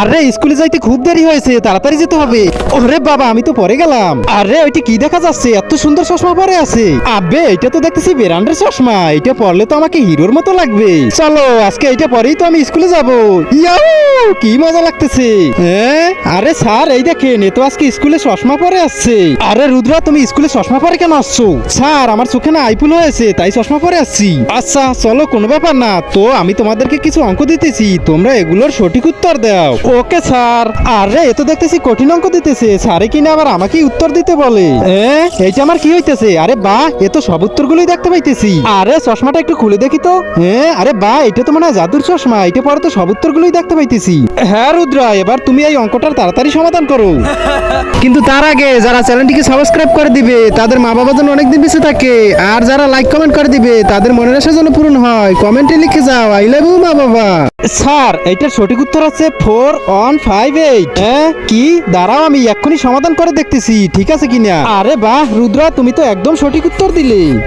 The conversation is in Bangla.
আরে, স্কুলে যাইতে খুব দেরি হয়েছে, তাড়াতাড়ি যেতে হবে। ওরে বাবা, আমি তো পরে গেলাম। আরে, ওইটি কি দেখা যাচ্ছে? এত সুন্দর চশমা পরে আছে। আবে এটা তো দেখতেছি বেরান্ডের চশমা। এটা পরলে তো আমাকে হিরোর মতো লাগবে। চলো, আজকে এটা পরেই তো আমি স্কুলে যাব। ইয়াউ কি মজা লাগতেছে। হ্যাঁ? আরে স্যার, এই দেখেন, এ তো আজকে স্কুলে চশমা পরে আসছে। আরে রুদ্রা, তুমি স্কুলে চশমা পরে কেন আসছো? স্যার, আমার চোখে না আইপুল হয়েছে, তাই চশমা পরে আসছি। আচ্ছা চলো, কোনো ব্যাপার না। তো আমি তোমাদেরকে কিছু অঙ্ক দিতেছি, তোমরা এগুলোর সঠিক উত্তর দাও। Okay sir. আরে এ তো দেখতেছি কঠিন অঙ্ক দিতেছে। স্যারে কিনা আবার আমাকেই উত্তর দিতে বলে। এ, এইটা আমার কি হইতেছে? আরে বাহ এ তো সব উত্তর উত্তরগুলোই দেখতে পাইতেছি। আরে চশমাটা একটু খুলে দেখি তো। হ্যাঁ আরে বাহ এটা তো মনে হয় জাদুর চশমা। এটা পরে তো সব উত্তরগুলোই দেখতে পাইতেছি। হ্যাঁ রুদ্রা এবার তুমি এই অঙ্কটার তাড়াতাড়ি সমাধান করো। কিন্তু তার আগে যারা চ্যানেলটিকে সাবস্ক্রাইব করে দিবে তাদের মা বাবা যেন অনেকদিন বেঁচে থাকে। আর যারা লাইক কমেন্ট করে দিবে তাদের মনের আশা যেন পূরণ হয়। কমেন্টে লিখে যাও আই লাভ ইউ মা বাবা। স্যার, এইটার সঠিক উত্তর আছে ফোর ওয়ান ফাইভ এইট। হ্যাঁ কি? দাঁড়াও, আমি এক্ষুনি সমাধান করে দেখতেছি, ঠিক আছে কিনা? আরে বাহ, রুদ্রা, তুমি তো একদম সঠিক উত্তর দিলে।